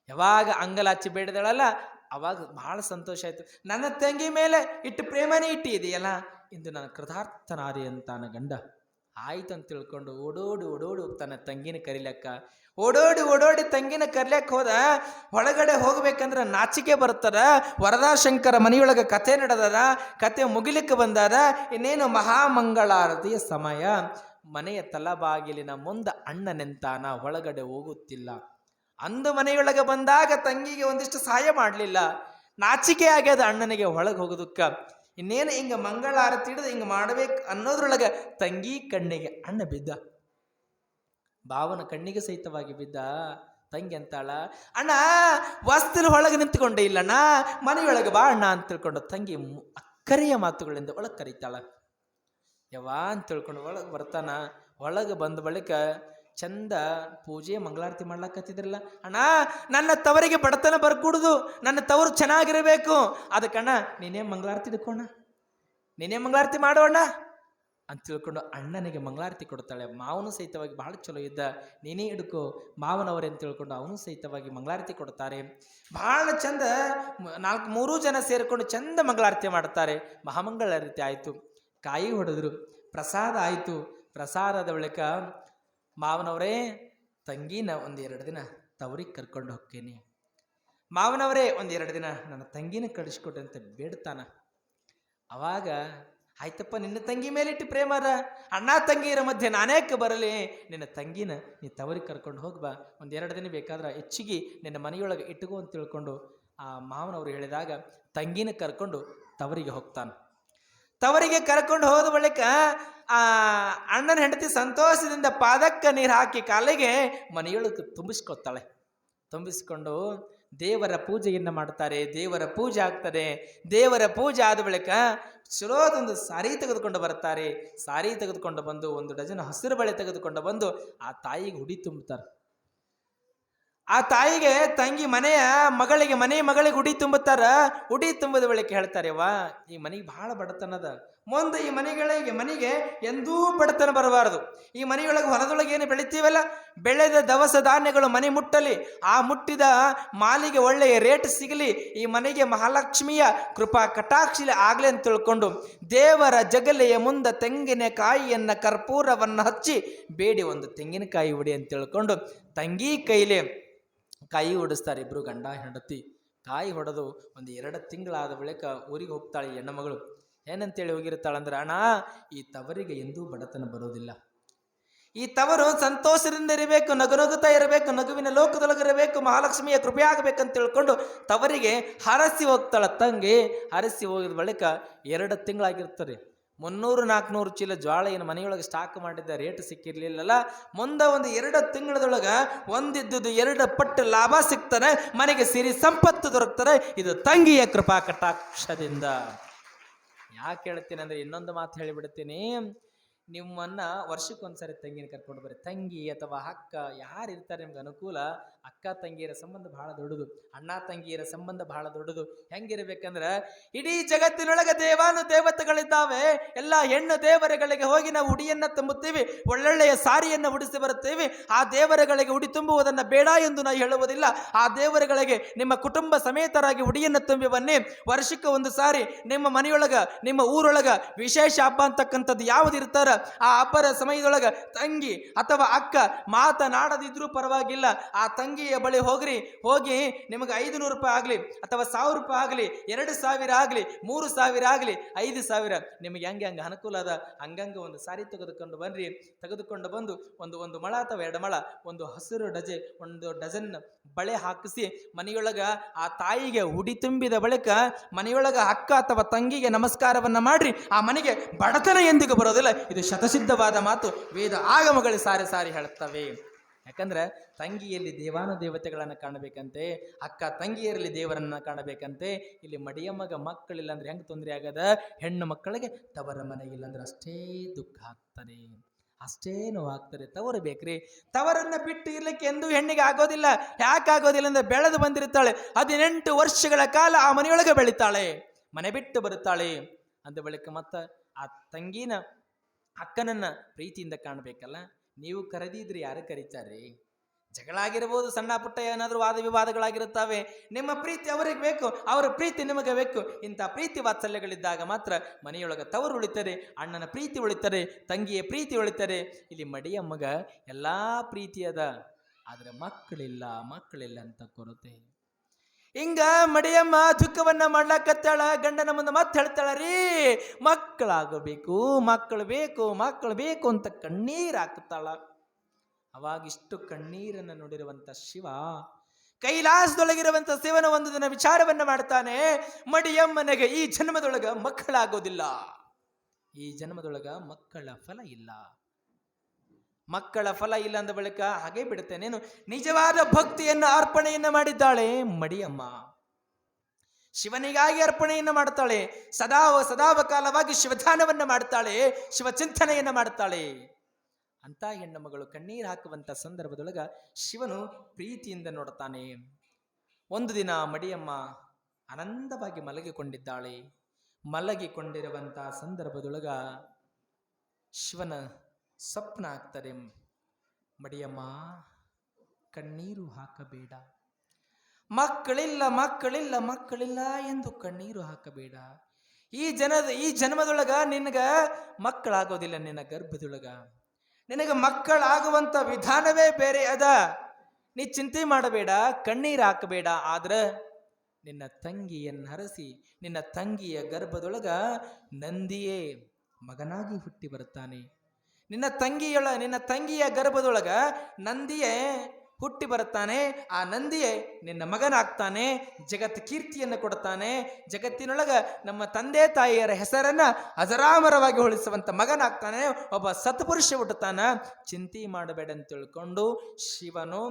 ಯಾವಾಗ ಅಂಗಲಾಚಿ ಬೇಡದಳಲ್ಲ ಅವಾಗ ಬಹಳ ಸಂತೋಷ ಆಯ್ತು. ನನ್ನ ತಂಗಿ ಮೇಲೆ ಇಟ್ಟು ಪ್ರೇಮನೇ ಇಟ್ಟಿದೆಯಲ್ಲ? ಇಂದು ನಾನು ಕೃತಾರ್ಥನಾರಿ ಅಂತಾನ ಗಂಡ. ಆಯ್ತು ಅಂತ ತಿಳ್ಕೊಂಡು ಓಡೋಡಿ ಓಡೋಡಿ ಹೋಗ್ತಾನೆ ತಂಗಿನ ಕರಿಲಕ್ಕ. ಓಡೋಡಿ ಓಡೋಡಿ ತಂಗಿನ ಕರ್ಲಕ್ಕೆ ಹೋದ, ಒಳಗಡೆ ಹೋಗ್ಬೇಕಂದ್ರೆ ನಾಚಿಕೆ ಬರ್ತದ ವರದಾಶಂಕರ ಮನೆಯೊಳಗೆ ಕತೆ ನಡೆದದ ಕತೆ ಮುಗಿಲಿಕ್ಕೆ ಬಂದಾರ. ಇನ್ನೇನು ಮಹಾಮಂಗಳಾರತಿಯ ಸಮಯ. ಮನೆಯ ತಲಬಾಗಿಲಿನ ಮುಂದೆ ಅಣ್ಣ ನಿಂತಾನ ಒಳಗಡೆ ಹೋಗುತ್ತಿಲ್ಲ. ಅಂದು ಮನೆಯೊಳಗೆ ಬಂದಾಗ ತಂಗಿಗೆ ಒಂದಿಷ್ಟು ಸಹಾಯ ಮಾಡಲಿಲ್ಲ. ನಾಚಿಕೆ ಆಗ್ಯದ ಅಣ್ಣನಿಗೆ ಒಳಗೆ ಹೋಗೋದಕ್ಕ ಇನ್ನೇನು ಹಿಂಗೆ ಮಂಗಳಾರತಿ ಹಿಡಿದು ಹಿಂಗೆ ಮಾಡ್ಬೇಕು ಅನ್ನೋದ್ರೊಳಗೆ ತಂಗಿ ಕಣ್ಣಿಗೆ ಅಣ್ಣ ಬಿದ್ದ. ಭಾವನ ಕಣ್ಣಿಗೆ ಸಹಿತವಾಗಿ ಬಿದ್ದ. ತಂಗಿ ಅಂತಾಳ, ಅಣ್ಣ ವಸ್ತಿನ ಒಳಗೆ ನಿಂತ್ಕೊಂಡೆ ಇಲ್ಲಣ್ಣ. ಮನೆಯೊಳಗೆ ಬಾ ಅಣ್ಣ ಅಂತ ತಿಳ್ಕೊಂಡು ತಂಗಿ ಅಕ್ಕರೆಯ ಮಾತುಗಳಿಂದ ಒಳಗೆ ಕರೀತಾಳ. ಯಾವ ಅಂತ ತಿಳ್ಕೊಂಡು ಒಳಗೆ ಬರ್ತಾನ. ಒಳಗೆ ಬಂದ ಬಳಿಕ ಚಂದ ಪೂಜೆ ಮಂಗಳಾರತಿ ಮಾಡ್ಲಾಕತ್ತಿದ್ರಲ್ಲ. ಅಣ್ಣ, ನನ್ನ ತವರಿಗೆ ಬಡತನ ಬರ್ಕೂಡುದು, ನನ್ನ ತವರು ಚೆನ್ನಾಗಿರಬೇಕು. ಅದಕ್ಕಣ್ಣ ನೀನೇ ಮಂಗಳಾರತಿ ಹಿಡ್ಕೋಣ ನೀನೇ ಮಂಗಳಾರತಿ ಮಾಡೋಣ ಅಂತ ತಿಳ್ಕೊಂಡು ಅಣ್ಣನಿಗೆ ಮಂಗಳಾರತಿ ಕೊಡ್ತಾಳೆ. ಮಾವನು ಸಹಿತವಾಗಿ ಬಹಳ ಚಲೋ ಇದ್ದ. ನೀನೇ ಹಿಡ್ಕೋ ಮಾವನವರೇ ಅಂತ ತಿಳ್ಕೊಂಡು ಅವನು ಸಹಿತವಾಗಿ ಮಂಗಳಾರತಿ ಕೊಡ್ತಾರೆ. ಬಹಳ ಚಂದ, ನಾಲ್ಕು ಮೂರು ಜನ ಸೇರಿಕೊಂಡು ಚಂದ ಮಂಗಳಾರತಿ ಮಾಡ್ತಾರೆ. ಮಹಾಮಂಗಳಾರತಿ ಆಯಿತು. ಕಾಯಿ ಹೊಡೆದ್ರು. ಪ್ರಸಾದ ಆಯಿತು. ಪ್ರಸಾದದ ಬಳಿಕ ಮಾವನವರೇ ತಂಗಿನ ಒಂದೆರಡು ದಿನ ತವರಿಗೆ ಕರ್ಕೊಂಡು ಹೋಗ್ತೀನಿ. ಮಾವನವರೇ ಒಂದೆರಡು ದಿನ ನನ್ನ ತಂಗಿನ ಕಳಿಸ್ಕೊಟ್ರಿ ಅಂತ ಬೇಡ್ತಾನ. ಅವಾಗ, ಆಯ್ತಪ್ಪ, ನಿನ್ನ ತಂಗಿ ಮೇಲಿಟ್ಟು ಪ್ರೇಮರ ಅಣ್ಣ, ತಂಗಿಯರ ಮಧ್ಯೆ ನಾನೇಕ ಬರಲಿ. ನಿನ್ನ ತಂಗಿನ ನೀ ತವರಿಗೆ ಕರ್ಕೊಂಡು ಹೋಗ್ಬಾ ಒಂದು ಎರಡು ದಿನ ಬೇಕಾದ್ರೆ ಹೆಚ್ಚಿಗೆ ನಿನ್ನ ಮನೆಯೊಳಗೆ ಇಟ್ಟುಕೋ ಅಂತ ತಿಳ್ಕೊಂಡು ಆ ಮಾವನವರು ಹೇಳಿದಾಗ ತಂಗಿನ ಕರ್ಕೊಂಡು ತವರಿಗೆ ಹೋಗ್ತಾನೆ. ತವರಿಗೆ ಕರ್ಕೊಂಡು ಹೋದ ಬಳಿಕ ಆ ಅಣ್ಣನ ಹೆಂಡತಿ ಸಂತೋಷದಿಂದ ಪಾದಕ್ಕೆ ನೀರು ಹಾಕಿ ಕಾಲಿಗೆ ಮನೆಯೊಳಗೆ ತುಂಬಿಸ್ಕೊತಾಳೆ. ತುಂಬಿಸ್ಕೊಂಡು ದೇವರ ಪೂಜೆಯನ್ನು ಮಾಡ್ತಾರೆ, ದೇವರ ಪೂಜೆ ಆಗ್ತದೆ. ದೇವರ ಪೂಜೆ ಆದ ಬಳಿಕ ಚಲೋದೊಂದು ಸಾರಿ ತೆಗೆದುಕೊಂಡು ಬರ್ತಾರೆ. ಸಾರಿ ತೆಗೆದುಕೊಂಡು ಬಂದು ಒಂದು ಡಜನ್ ಹಸಿರು ಬಳೆ ತೆಗೆದುಕೊಂಡು ಬಂದು ಆ ತಾಯಿಗೆ ಹುಡಿ ತುಂಬುತ್ತಾರೆ ಆ ತಾಯಿಗೆ ತಂಗಿ ಮನೆಯ ಮಗಳಿಗೆ, ಮನೆ ಮಗಳಿಗೆ ಉಡಿ ತುಂಬುತ್ತಾರ? ಉಡಿ ತುಂಬಿದ ಬಳಿಕ ಹೇಳ್ತಾರೆ ವಾ ಈ ಮನೆಗೆ ಬಹಳ ಬಡತನದ. ಮುಂದೆ ಈ ಮನೆಗಳಿಗೆ ಮನೆಗೆ ಎಂದೂ ಬಡತನ ಬರಬಾರದು. ಈ ಮನೆಯೊಳಗೆ ಹೊಲದೊಳಗೆ ಏನು ಬೆಳಿತೀವಲ್ಲ? ಬೆಳೆದ ದವಸ ಧಾನ್ಯಗಳು ಮನೆ ಮುಟ್ಟಲಿ. ಆ ಮುಟ್ಟಿದ ಮಾಲಿಗೆ ಒಳ್ಳೆಯ ರೇಟ್ ಸಿಗಲಿ. ಈ ಮನೆಗೆ ಮಹಾಲಕ್ಷ್ಮಿಯ ಕೃಪಾ ಕಟಾಕ್ಷಿಲಿ ಆಗಲಿ ಅಂತ ತಿಳ್ಕೊಂಡು ದೇವರ ಜಗಲೆಯ ಮುಂದೆ ತೆಂಗಿನಕಾಯಿಯನ್ನ ಕರ್ಪೂರವನ್ನು ಹಚ್ಚಿ, ಬೇಡಿ ಒಂದು ತೆಂಗಿನಕಾಯಿ ಉಡಿ ಅಂತ ತಿಳ್ಕೊಂಡು ತಂಗಿ ಕೈಲಿ ಕಾಯಿ ಹೊಡಿಸ್ತಾರೆ ಇಬ್ಬರು ಗಂಡ ಹೆಂಡತಿ. ಕಾಯಿ ಹೊಡೆದು ಒಂದು ಎರಡು ತಿಂಗಳಾದ ಬಳಿಕ ಊರಿಗೆ ಹೋಗ್ತಾಳೆ ಹೆಣ್ಣು ಮಗಳು. ಏನಂತೇಳಿ ಹೋಗಿರ್ತಾಳಂದ್ರೆ, ಅಣ್ಣ, ಈ ತವರಿಗೆ ಎಂದೂ ಬಡತನ ಬರೋದಿಲ್ಲ ಈ ತವರು ಸಂತೋಷದಿಂದ ಇರಬೇಕು, ನಗು ನಗುತ್ತಾ ಇರಬೇಕು, ನಗುವಿನ ಲೋಕದೊಳಗಿರಬೇಕು ಮಹಾಲಕ್ಷ್ಮಿಯ ಕೃಪೆ ಆಗಬೇಕಂತ ತಿಳ್ಕೊಂಡು ತವರಿಗೆ ಹರಸಿ ಹೋಗ್ತಾಳ ತಂಗಿ. ಹರಸಿ ಹೋಗಿದ ಬಳಿಕ ಎರಡು ತಿಂಗಳಾಗಿರ್ತಾರೆ ಮುನ್ನೂರು ನಾಲ್ಕುನೂರು ಚೀಲ ಜ್ವಾಳ ಏನು ಮನೆಯೊಳಗೆ ಸ್ಟಾಕ್ ಮಾಡಿದ್ದ ರೇಟ್ ಸಿಕ್ಕಿರ್ಲಿಲ್ಲಲ್ಲ. ಮುಂದೆ ಒಂದು ಎರಡು ತಿಂಗಳದೊಳಗೆ ಒಂದಿದ್ದುದು ಎರಡು ಪಟ್ಟು ಲಾಭ ಸಿಗ್ತಾನೆ ಮನೆಗೆ ಸಿರಿ ಸಂಪತ್ತು ದೊರಕ್ತಾರೆ ಇದು ತಂಗಿಯ ಕೃಪಾ ಕಟಾಕ್ಷದಿಂದ. ಯಾಕೆ ಹೇಳ್ತೀನಿ ಅಂದ್ರೆ ಇನ್ನೊಂದು ಮಾತು ಹೇಳಿಬಿಡ್ತೀನಿ. ನಿಮ್ಮನ್ನ ವರ್ಷಕ್ಕೊಂದ್ಸರಿ ತಂಗಿನ ಕರ್ಕೊಂಡು ಬರ್ರಿ. ತಂಗಿ ಅಥವಾ ಅಕ್ಕ ಯಾರು ಇರ್ತಾರೆ ನಿಮ್ಗೆ ಅನುಕೂಲ? ಅಕ್ಕ ತಂಗಿಯರ ಸಂಬಂಧ ಬಹಳ ದೊಡ್ಡದು, ಅಣ್ಣ ತಂಗಿಯರ ಸಂಬಂಧ ಬಹಳ ದೊಡ್ಡದು. ಹೆಂಗಿರ್ಬೇಕಂದ್ರ ಇಡೀ ಜಗತ್ತಿನೊಳಗೆ ದೇವಾನು ದೇವತೆಗಳಿದ್ದಾವೆ, ಎಲ್ಲ ಹೆಣ್ಣು ದೇವರುಗಳಿಗೆ ಹೋಗಿ ನಾವು ಉಡಿಯನ್ನ ತುಂಬುತ್ತೀವಿ, ಒಳ್ಳೊಳ್ಳೆಯ ಸಾರಿಯನ್ನು ಉಡಿಸಿ ಬರುತ್ತೇವೆ. ಆ ದೇವರಗಳಿಗೆ ಉಡಿ ತುಂಬುವುದನ್ನು ಬೇಡ ಎಂದು ನಾವು ಹೇಳುವುದಿಲ್ಲ. ಆ ದೇವರುಗಳಿಗೆ ನಿಮ್ಮ ಕುಟುಂಬ ಸಮೇತರಾಗಿ ಉಡಿಯನ್ನು ತುಂಬಿ ಬನ್ನಿ. ವರ್ಷಕ್ಕೆ ಒಂದು ಸಾರಿ ನಿಮ್ಮ ಮನೆಯೊಳಗ, ನಿಮ್ಮ ಊರೊಳಗ ವಿಶೇಷ ಹಬ್ಬ ಅಂತಕ್ಕಂಥದ್ದು ಯಾವ್ದು ಇರ್ತಾರ, ಆ ಹಬ್ಬದ ಸಮಯದೊಳಗ ತಂಗಿ ಅಥವಾ ಅಕ್ಕ ಮಾತನಾಡದಿದ್ರೂ ಪರವಾಗಿಲ್ಲ. ಆ ತಂಗಿಯ ಬಳಿ ಹೋಗ್ರಿ, ಹೋಗಿ ನಿಮಗೆ ಐದು ನೂರು ರೂಪಾಯಿ ಆಗಲಿ, ಅಥವಾ ಸಾವಿರ ರೂಪಾಯಿ ಆಗಲಿ, ಎರಡು ಸಾವಿರ ಆಗಲಿ, ಮೂರು ಸಾವಿರ ಆಗಲಿ, ಐದು ಸಾವಿರ, ನಿಮಗೆ ಹೆಂಗೆ ಹಂಗೆ ಅನುಕೂಲ ಅದ? ಹಂಗಂಗೆ ಒಂದು ಸಾರಿ ತೆಗೆದುಕೊಂಡು ಬನ್ರಿ. ತೆಗೆದುಕೊಂಡು ಬಂದು ಒಂದು ಒಂದು ಮಳ ಅಥವಾ ಎರಡು ಮಳ, ಒಂದು ಹಸಿರು ಡಜೆ, ಒಂದು ಡಜನ್ ಬಳೆ ಹಾಕಿಸಿ, ಮನೆಯೊಳಗೆ ಆ ತಾಯಿಗೆ ಉಡಿ ತುಂಬಿದ ಬಳಿಕ ಮನೆಯೊಳಗ ಅಕ್ಕ ಅಥವಾ ತಂಗಿಗೆ ನಮಸ್ಕಾರವನ್ನ ಮಾಡ್ರಿ. ಆ ಮನೆಗೆ ಬಡತನ ಎಂದಿಗೂ ಬರೋದಿಲ್ಲ. ಇದು ಶತಸಿದ್ಧವಾದ ಮಾತು. ವೇದ ಆಗಮಗಳು ಸಾರಿ ಸಾರಿ ಹೇಳುತ್ತವೆ. ಯಾಕಂದ್ರೆ ತಂಗಿಯಲ್ಲಿ ದೇವಾನು ದೇವತೆಗಳನ್ನು ಕಾಣಬೇಕಂತೆ, ಅಕ್ಕ ತಂಗಿಯರಲ್ಲಿ ದೇವರನ್ನ ಕಾಣಬೇಕಂತೆ, ಇಲ್ಲಿ ಮಡಿಯಮ್ಮಗ ಮಕ್ಕಳಿಲ್ಲ ಅಂದ್ರೆ ಹೆಂಗೆ ತೊಂದರೆ ಆಗದ? ಹೆಣ್ಣು ಮಕ್ಕಳಿಗೆ ತವರ ಮನೆ ಇಲ್ಲ ಅಂದ್ರೆ ಅಷ್ಟೇ ದುಃಖ ಆಗ್ತದೆ. ಅಷ್ಟೇ ಆಗ್ತದೆ. ತವರು ಬೇಕ್ರಿ. ತವರನ್ನ ಬಿಟ್ಟು ಇರ್ಲಿಕ್ಕೆ ಎಂದು ಹೆಣ್ಣಿಗೆ ಆಗೋದಿಲ್ಲ. ಯಾಕೆ ಆಗೋದಿಲ್ಲ ಅಂದ್ರೆ ಬೆಳೆದು ಬಂದಿರ್ತಾಳೆ ಹದಿನೆಂಟು ವರ್ಷಗಳ ಕಾಲ ಆ ಮನೆಯೊಳಗೆ ಬೆಳಿತಾಳೆ. ಮನೆ ಬಿಟ್ಟು ಬರುತ್ತಾಳೆ. ಅಂದ ಬಳಿಕ ಮತ್ತ ಆ ತಂಗಿನ ಅಕ್ಕನನ್ನ ಪ್ರೀತಿಯಿಂದ ಕಾಣಬೇಕಲ್ಲ? ನೀವು ಕರೆದಿದ್ರಿ, ಯಾರು ಕರೀತಾರೆ ಜಗಳಾಗಿರ್ಬೋದು, ಸಣ್ಣ ಪುಟ್ಟ ಏನಾದರೂ ವಾದ ವಿವಾದಗಳಾಗಿರುತ್ತವೆ. ನಿಮ್ಮ ಪ್ರೀತಿ ಅವರಿಗೆ ಬೇಕು, ಅವರ ಪ್ರೀತಿ ನಿಮಗೆ ಬೇಕು. ಇಂಥ ಪ್ರೀತಿ ವಾತ್ಸಲ್ಯಗಳಿದ್ದಾಗ ಮಾತ್ರ ಮನೆಯೊಳಗೆ ತವರು ಉಳಿತಾರೆ, ಅಣ್ಣನ ಪ್ರೀತಿ ಉಳಿತಾರೆ, ತಂಗಿಯ ಪ್ರೀತಿ ಉಳಿತಾರೆ. ಇಲ್ಲಿ ಮಡಿಯಮ್ಮಗ ಎಲ್ಲ ಪ್ರೀತಿಯದ, ಆದರೆ ಮಕ್ಕಳಿಲ್ಲ ಮಕ್ಕಳಿಲ್ಲ ಅಂತ ಕೊರತೆ. ಹಿಂಗ ಮಡಿಯಮ್ಮ ದುಃಖವನ್ನ ಮಾಡ್ಲಾಕತ್ತಾಳ, ಗಂಡನ ಮುಂದೆ ಮತ್ತೆ ಹೇಳ್ತಾಳ, ರೀ ಮಕ್ಕಳಾಗಬೇಕು, ಮಕ್ಕಳು ಬೇಕು ಮಕ್ಕಳು ಬೇಕು ಅಂತ ಕಣ್ಣೀರ್ ಹಾಕುತ್ತಾಳ. ಅವಾಗ ಇಷ್ಟು ಕಣ್ಣೀರನ್ನು ನೋಡಿರುವಂತ ಶಿವ, ಕೈಲಾಸದೊಳಗಿರುವಂತ ಶಿವನ ಒಂದು ದಿನ ವಿಚಾರವನ್ನ ಮಾಡ್ತಾನೆ, ಮಡಿಯಮ್ಮನಿಗೆ ಈ ಜನ್ಮದೊಳಗ ಮಕ್ಕಳಾಗೋದಿಲ್ಲ. ಈ ಜನ್ಮದೊಳಗ ಮಕ್ಕಳ ಫಲ ಇಲ್ಲ. ಮಕ್ಕಳ ಫಲ ಇಲ್ಲ ಅಂದ ಬಳಿಕ ಹಾಗೆ ಬಿಡುತ್ತೇನೇನು ನಿಜವಾದ ಭಕ್ತಿಯನ್ನು ಅರ್ಪಣೆಯನ್ನು ಮಾಡಿದ್ದಾಳೆ ಮಡಿಯಮ್ಮ. ಶಿವನಿಗಾಗಿ ಅರ್ಪಣೆಯನ್ನು ಮಾಡ್ತಾಳೆ ಸದಾ ಕಾಲವಾಗಿ ಶಿವಧಾನವನ್ನು ಮಾಡ್ತಾಳೆ ಶಿವಚಿಂತನೆಯನ್ನು ಮಾಡ್ತಾಳೆ ಅಂತ ಹೆಣ್ಣು ಮಗಳು ಕಣ್ಣೀರು ಹಾಕುವಂತ ಸಂದರ್ಭದೊಳಗ ಶಿವನು ಪ್ರೀತಿಯಿಂದ ನೋಡ್ತಾನೆ ಒಂದು ದಿನ ಮಡಿಯಮ್ಮ ಆನಂದವಾಗಿ ಮಲಗಿಕೊಂಡಿದ್ದಾಳೆ. ಮಲಗಿಕೊಂಡಿರುವಂತ ಸಂದರ್ಭದೊಳಗ ಶಿವನ ಸ್ವಪ್ನ ಆಗ್ತಾರೆ ಮಡಿಯಮ್ಮ, ಕಣ್ಣೀರು ಹಾಕಬೇಡ. ಮಕ್ಕಳಿಲ್ಲ ಮಕ್ಕಳಿಲ್ಲ ಮಕ್ಕಳಿಲ್ಲ ಎಂದು ಕಣ್ಣೀರು ಹಾಕಬೇಡ. ಈ ಜನದ, ಈ ಜನ್ಮದೊಳಗ ನಿನಗ ಮಕ್ಕಳಾಗೋದಿಲ್ಲ, ನಿನ್ನ ಗರ್ಭದೊಳಗ. ನಿನಗೆ ಮಕ್ಕಳಾಗುವಂತ ವಿಧಾನವೇ ಬೇರೆ ಅದ. ನೀ ಚಿಂತೆ ಮಾಡಬೇಡ, ಕಣ್ಣೀರು ಹಾಕಬೇಡ, ಆದ್ರೆ ನಿನ್ನ ತಂಗಿಯನ್ನು ಹರಸಿ ನಿನ್ನ ತಂಗಿಯ ಗರ್ಭದೊಳಗ ನಂದಿಯೇ ಮಗನಾಗಿ ಹುಟ್ಟಿ ಬರುತ್ತಾನೆ. ನಿನ್ನ ತಂಗಿಯೊಳ, ನಿನ್ನ ತಂಗಿಯ ಗರ್ಭದೊಳಗ ನಂದಿಯೇ ಹುಟ್ಟಿ ಬರುತ್ತಾನೆ. ಆ ನಂದಿಯೇ ನಿನ್ನ ಮಗನಾಗ್ತಾನೆ. ಜಗತ್ ಕೀರ್ತಿಯನ್ನು ಕೊಡ್ತಾನೆ. ಜಗತ್ತಿನೊಳಗ ನಮ್ಮ ತಂದೆ ತಾಯಿಯರ ಹೆಸರನ್ನ ಅಜರಾಮರವಾಗಿ ಹೊಳಿಸುವಂತ ಮಗನಾಗ್ತಾನೆ. ಒಬ್ಬ ಸತ್ಪುರುಷ ಹುಟ್ಟುತ್ತಾನ. ಚಿಂತೆ ಮಾಡಬೇಡ ಅಂತ ತಿಳ್ಕೊಂಡು ಶಿವನು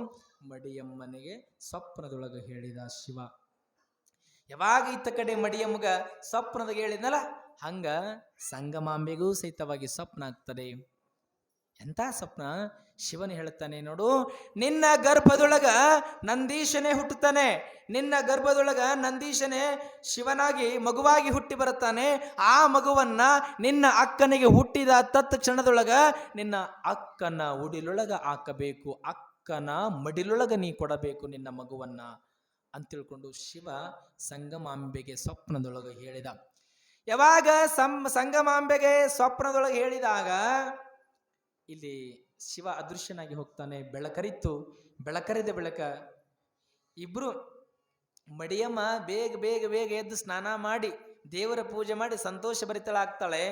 ಮಡಿಯಮ್ಮನಿಗೆ ಸ್ವಪ್ನದೊಳಗೆ ಹೇಳಿದ ಶಿವ. ಯಾವಾಗ ಇತ್ತ ಕಡೆ ಮಡಿಯಮ್ಮಗ ಸ್ವಪ್ನದಾಗ ಹೇಳಿದ್ನಲ್ಲ, ಹಂಗ ಸಂಗಮಾಂಬೆಗೂ ಸಹಿತವಾಗಿ ಸ್ವಪ್ನ ಆಗ್ತದೆ. ಎಂಥ ಸ್ವಪ್ನ? ಶಿವನು ಹೇಳ್ತಾನೆ ನೋಡು, ನಿನ್ನ ಗರ್ಭದೊಳಗ ನಂದೀಶನೇ ಹುಟ್ಟುತ್ತಾನೆ. ನಿನ್ನ ಗರ್ಭದೊಳಗ ನಂದೀಶನೇ ಶಿವನಾಗಿ ಮಗುವಾಗಿ ಹುಟ್ಟಿ ಬರುತ್ತಾನೆ. ಆ ಮಗುವನ್ನ ನಿನ್ನ ಅಕ್ಕನಿಗೆ ಹುಟ್ಟಿದ ತತ್ ಕ್ಷಣದೊಳಗ ನಿನ್ನ ಅಕ್ಕನ ಉಡಿಲೊಳಗ ಹಾಕಬೇಕು. ಅಕ್ಕನ ಮಡಿಲೊಳಗ ನೀ ಕೊಡಬೇಕು ನಿನ್ನ ಮಗುವನ್ನ ಅಂತ ತಿಳ್ಕೊಂಡು ಶಿವ ಸಂಗಮಾಂಬೆಗೆ ಸ್ವಪ್ನದೊಳಗೆ ಹೇಳಿದ. ಯಾವಾಗ ಸಂ, ಸಂಗಮಾಂಬೆಗೆ ಸ್ವಪ್ನದೊಳಗೆ ಹೇಳಿದಾಗ ಇಲ್ಲಿ ಶಿವ ಅದೃಶ್ಯನಾಗಿ ಹೋಗ್ತಾನೆ ಬೆಳಕರಿತ್ತು ಬೆಳಕರಿದ ಬೆಳಕ ಇಬ್ರು ಮಡಿಯಮ್ಮ ಬೇಗ ಬೇಗ ಬೇಗ ಎದ್ದು ಸ್ನಾನ ಮಾಡಿ, ದೇವರ ಪೂಜೆ ಮಾಡಿ ಸಂತೋಷ ಭರಿತಳಾಗ್ತಾಳೆ.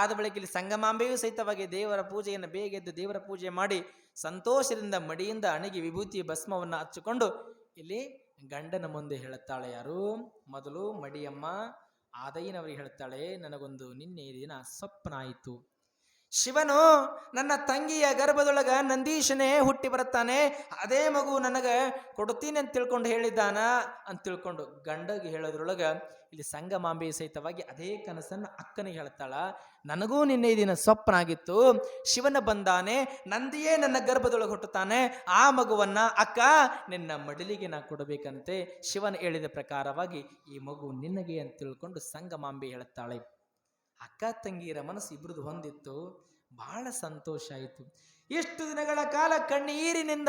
ಆದ ಬಳಿಕ ಇಲ್ಲಿ ಸಂಗಮಾಂಬೆಯೂ ಸಹಿತವಾಗಿ ದೇವರ ಪೂಜೆಯನ್ನು ಬೇಗ ಎದ್ದು ದೇವರ ಪೂಜೆ ಮಾಡಿ ಸಂತೋಷದಿಂದ ಮಡಿಯಿಂದ ಅಣಗಿ ವಿಭೂತಿ ಭಸ್ಮವನ್ನು ಹಚ್ಚಿಕೊಂಡು ಇಲ್ಲಿ ಗಂಡನ ಮುಂದೆ ಹೇಳುತ್ತಾಳೆ, ಯಾರು? ಮೊದಲು ಮಡಿಯಮ್ಮ, ಆದಯ್ಯನವರಿಗೆ ಹೇಳ್ತಾಳೆ ನನಗೊಂದು ನಿನ್ನೆ ದಿನ ಸ್ವಪ್ನ ಆಯಿತು. ಶಿವನು ನನ್ನ ತಂಗಿಯ ಗರ್ಭದೊಳಗ ನಂದೀಶನೇ ಹುಟ್ಟಿ ಬರುತ್ತಾನೆ, ಅದೇ ಮಗು ನನಗೆ ಕೊಡುತ್ತೀನಿ ಅಂತ ತಿಳ್ಕೊಂಡು ಹೇಳಿದ್ದಾನ ಅಂತ ತಿಳ್ಕೊಂಡು ಗಂಡಗೆ ಹೇಳೋದ್ರೊಳಗ ಇಲ್ಲಿ ಸಂಗಮಾಂಬೆ ಸಹಿತವಾಗಿ ಅದೇ ಕನಸನ್ನ ಅಕ್ಕನಿಗೆ ಹೇಳ್ತಾಳ, ನನಗೂ ನಿನ್ನೆ ದಿನ ಸ್ವಪ್ನ ಆಗಿತ್ತು ಶಿವನ ಬಂದಾನೆ, ನಂದಿಯೇ ನನ್ನ ಗರ್ಭದೊಳಗೆ ಹುಟ್ಟುತ್ತಾನೆ, ಆ ಮಗುವನ್ನ ಅಕ್ಕ ನಿನ್ನ ಮಡಿಲಿಗೆ ನಾ ಕೊಡಬೇಕಂತೆ. ಶಿವನ ಹೇಳಿದ ಪ್ರಕಾರವಾಗಿ ಈ ಮಗು ನಿನಗೆ ಅಂತ ತಿಳ್ಕೊಂಡು ಸಂಗಮಾಂಬೆ ಹೇಳುತ್ತಾಳೆ ಅಕ್ಕ ತಂಗಿಯರ ಮನಸ್ಸು ಇಬ್ರದ್ದು ಹೊಂದಿತ್ತು ಬಹಳ ಸಂತೋಷ ಆಯಿತು. ಎಷ್ಟು ದಿನಗಳ ಕಾಲ ಕಣ್ಣೀರಿನಿಂದ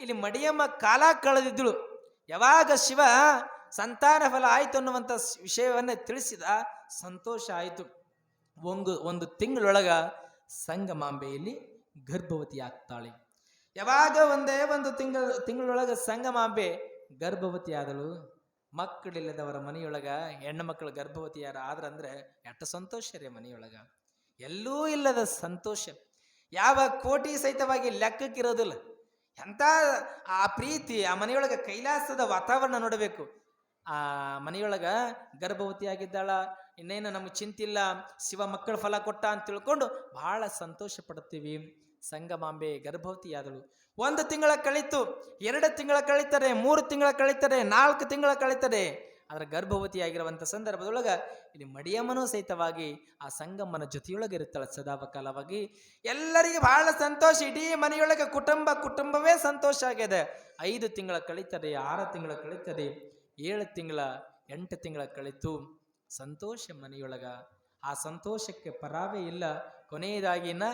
ಇಲ್ಲಿ ಮಡಿಯಮ್ಮ ಕಾಲ ಕಳೆದಿದ್ದಳು. ಯಾವಾಗ ಶಿವ ಸಂತಾನ ಫಲ ಆಯಿತು ಅನ್ನುವಂಥ ವಿಷಯವನ್ನೇ ವಿಷಯವನ್ನ ತಿಳಿಸಿದ ಸಂತೋಷ ಆಯಿತು. ಒಂದು ಒಂದು ತಿಂಗಳೊಳಗ ಸಂಗಮಾಂಬೆಯಲ್ಲಿ ಗರ್ಭವತಿ ಆಗ್ತಾಳೆ ಯಾವಾಗ ಒಂದೇ ಒಂದು ತಿಂಗಳ, ತಿಂಗಳೊಳಗ ಸಂಗಮಾಂಬೆ ಗರ್ಭವತಿ ಆದಳು ಮಕ್ಕಳಿಲ್ಲದವರ ಮನೆಯೊಳಗ ಹೆಣ್ಣು ಮಕ್ಕಳು ಗರ್ಭವತಿಯಾರ ಆದ್ರಂದ್ರೆ ಎಟ್ಟ ಸಂತೋಷ ರೀ ಮನೆಯೊಳಗ. ಎಲ್ಲೂ ಇಲ್ಲದ ಸಂತೋಷ. ಯಾವ ಕೋಟಿ ಸಹಿತವಾಗಿ ಲೆಕ್ಕಕ್ಕಿರೋದಿಲ್ಲ ಎಂಥ ಆ ಪ್ರೀತಿ, ಆ ಮನೆಯೊಳಗೆ ಕೈಲಾಸದ ವಾತಾವರಣ ನೋಡಬೇಕು. ಆ ಮನೆಯೊಳಗ ಗರ್ಭವತಿ ಆಗಿದ್ದಾಳ ಇನ್ನೇನು ನಮ್ಗೆ ಚಿಂತಿಲ್ಲ, ಶಿವ ಮಕ್ಕಳ ಫಲ ಕೊಟ್ಟ ಅಂತ ತಿಳ್ಕೊಂಡು ಬಹಳ ಸಂತೋಷ ಪಡುತ್ತೀವಿ ಸಂಗಮಾಂಬೆ ಗರ್ಭವತಿಯಾದಳು. ಒಂದು ತಿಂಗಳ ಕಳೀತು, ಎರಡು ತಿಂಗಳ ಕಳೀತಾರೆ, ಮೂರು ತಿಂಗಳ ಕಳೀತಾರೆ, ನಾಲ್ಕು ತಿಂಗಳ ಕಳೀತಾರೆ. ಅದರ ಗರ್ಭವತಿಯಾಗಿರುವಂಥ ಸಂದರ್ಭದೊಳಗೆ ಇಲ್ಲಿ ಮಡಿಯಮ್ಮನೂ ಸಹಿತವಾಗಿ ಆ ಸಂಗಮ್ಮನ ಜೊತೆಯೊಳಗೆ ಇರುತ್ತಾಳೆ ಸದಾಕಾಲವಾಗಿ ಎಲ್ಲರಿಗೆ ಬಹಳ ಸಂತೋಷ, ಇಡೀ ಮನೆಯೊಳಗೆ ಕುಟುಂಬ, ಕುಟುಂಬವೇ ಸಂತೋಷ ಆಗಿದೆ. ಐದು ತಿಂಗಳ ಕಳೀತದೆ, ಆರು ತಿಂಗಳ ಕಳೀತದೆ, ಏಳು ತಿಂಗಳ, ಎಂಟು ತಿಂಗಳ ಕಳೀತು. ಸಂತೋಷ ಮನೆಯೊಳಗ. ಆ ಸಂತೋಷಕ್ಕೆ ಪರಾವೇ ಇಲ್ಲ. ಕೊನೆಯದಾಗಿನ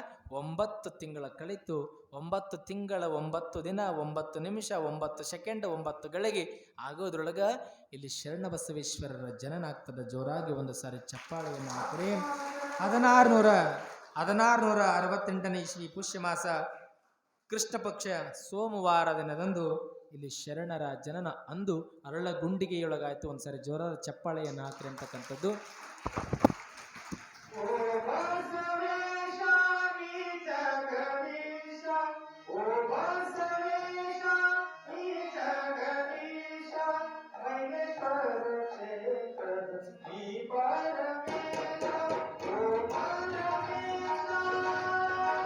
ಒಂಬತ್ತು ತಿಂಗಳ ಕಳಿತು, ಒಂಬತ್ತು ತಿಂಗಳ ಒಂಬತ್ತು ದಿನ, ಒಂಬತ್ತು ನಿಮಿಷ, ಒಂಬತ್ತು ಸೆಕೆಂಡ್, ಒಂಬತ್ತು ಗಳಿಗೆ ಆಗೋದ್ರೊಳಗ ಇಲ್ಲಿ ಶರಣ ಬಸವೇಶ್ವರರ ಜನನ ಆಗ್ತದೆ ಜೋರಾಗಿ ಒಂದು ಸಾರಿ ಚಪ್ಪಾಳೆಯನ್ನು ಹಾಕಿರಿ. ಹದಿನಾರು ನೂರ ಅರವತ್ತೆಂಟನೇ ಇಸ್ವಿ ಪುಷ್ಯ ಮಾಸ ಕೃಷ್ಣ ಪಕ್ಷ ಸೋಮವಾರ ದಿನದಂದು ಇಲ್ಲಿ ಶರಣರ ಜನನ ಅಂದು ಅರಳ ಗುಂಡಿಗೆಯೊಳಗಾಯಿತು ಒಂದ್ಸರಿ ಜೋರಾದ ಚಪ್ಪಾಳೆಯನ್ನು ಹಾಕಿರಿ ಅಂತಕ್ಕಂಥದ್ದು.